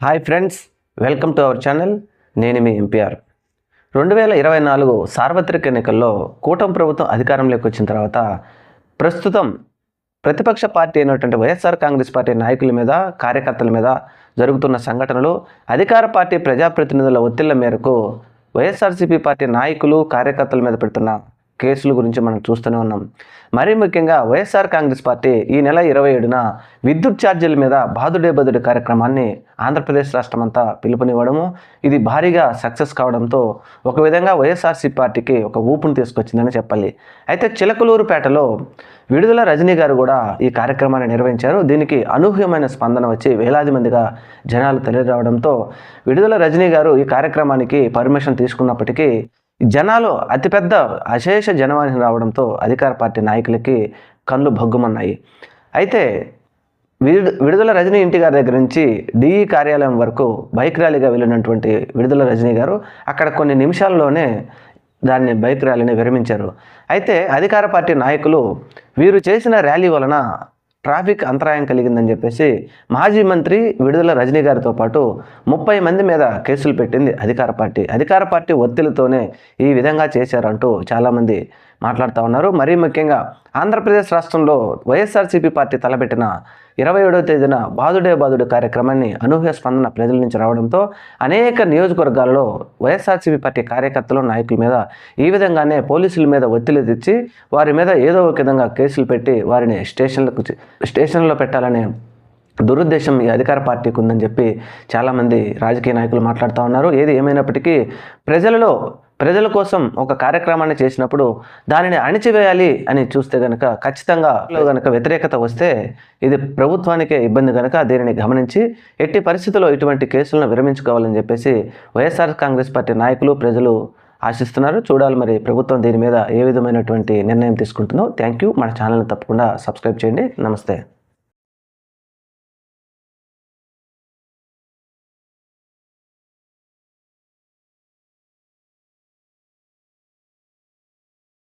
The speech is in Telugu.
Hi friends welcome to our channel. నేను మీ ఎంపీఆర్. రెండు వేల ఇరవై నాలుగు సార్వత్రిక ఎన్నికల్లో కూటమి ప్రభుత్వం అధికారంలోకి వచ్చిన తర్వాత ప్రస్తుతం ప్రతిపక్ష పార్టీ అయినటువంటి వైఎస్ఆర్ కాంగ్రెస్ పార్టీ నాయకుల మీద కార్యకర్తల మీద జరుగుతున్న సంఘటనలు అధికార పార్టీ ప్రజాప్రతినిధుల ఒత్తిళ్ళ మేరకు వైఎస్ఆర్సీపీ పార్టీ నాయకులు కార్యకర్తల మీద పెడుతున్న కేసుల గురించి మనం చూస్తూనే ఉన్నాం. మరీ ముఖ్యంగా వైఎస్ఆర్ కాంగ్రెస్ పార్టీ ఈ నెల ఇరవై ఏడున విద్యుత్ ఛార్జీల మీద బాదుడే బదుడు కార్యక్రమాన్ని ఆంధ్రప్రదేశ్ రాష్ట్రం అంతా పిలుపునివ్వడము ఇది భారీగా సక్సెస్ కావడంతో ఒక విధంగా వైఎస్ఆర్సీ పార్టీకి ఒక ఊపును తీసుకొచ్చిందని చెప్పాలి. అయితే చిలకలూరుపేటలో విడుదల రజనీ గారు కూడా ఈ కార్యక్రమాన్ని నిర్వహించారు. దీనికి అనూహ్యమైన స్పందన వచ్చి వేలాది మందిగా జనాలు తెలియరావడంతో విడుదల రజనీ గారు ఈ కార్యక్రమానికి పర్మిషన్ తీసుకున్నప్పటికీ జనాలు అతిపెద్ద అశేష జనవాహిని రావడంతో అధికార పార్టీ నాయకులకి కళ్ళు భగ్గుమన్నాయి. అయితే విడు విడుదల రజనీ ఇంటి గారి దగ్గర నుంచి డిఈ కార్యాలయం వరకు బైక్ ర్యాలీగా వెళ్ళినటువంటి విడుదల రజనీ గారు అక్కడ కొన్ని నిమిషాల్లోనే దాన్ని బైక్ ర్యాలీని విరమించారు. అయితే అధికార పార్టీ నాయకులు వీరు చేసిన ర్యాలీ వలన ట్రాఫిక్ అంతరాయం కలిగిందని చెప్పేసి మాజీ మంత్రి విడుదల రజనీ గారితో పాటు ముప్పై మంది మీద కేసులు పెట్టింది అధికార పార్టీ. అధికార పార్టీ ఒత్తిడితోనే ఈ విధంగా చేశారంటూ చాలామంది మాట్లాడుతూ ఉన్నారు. మరీ ముఖ్యంగా ఆంధ్రప్రదేశ్ రాష్ట్రంలో వైఎస్ఆర్సీపీ పార్టీ తలపెట్టిన ఇరవై ఏడవ తేదీన బాదుడే బాదుడే కార్యక్రమాన్ని అనూహ్య స్పందన ప్రజల నుంచి రావడంతో అనేక నియోజకవర్గాల్లో వైఎస్ఆర్సీపీ పార్టీ కార్యకర్తలు నాయకుల మీద ఈ విధంగానే పోలీసుల మీద ఒత్తిడి తెచ్చి వారి మీద ఏదో ఒక విధంగా కేసులు పెట్టి వారిని స్టేషన్లకు స్టేషన్లో పెట్టాలనే దురుద్దేశం ఈ అధికార పార్టీకి ఉందని చెప్పి చాలామంది రాజకీయ నాయకులు మాట్లాడుతూ ఉన్నారు. ఏది ఏమైనప్పటికీ ప్రజలలో ప్రజల కోసం ఒక కార్యక్రమాన్ని చేసినప్పుడు దానిని అణిచివేయాలి అని చూస్తే గనక ఖచ్చితంగా గనక వ్యతిరేకత వస్తే ఇది ప్రభుత్వానికే ఇబ్బంది కనుక దీనిని గమనించి ఎట్టి పరిస్థితుల్లో ఇటువంటి కేసులను విరమించుకోవాలని చెప్పేసి వైఎస్ఆర్ కాంగ్రెస్ పార్టీ నాయకులు ప్రజలు ఆశిస్తున్నారు. చూడాలి మరి ప్రభుత్వం దీని మీద ఏ విధమైనటువంటి నిర్ణయం తీసుకుంటుందో. Thank you. మన ఛానల్ని తప్పకుండా సబ్స్క్రైబ్ చేయండి. నమస్తే.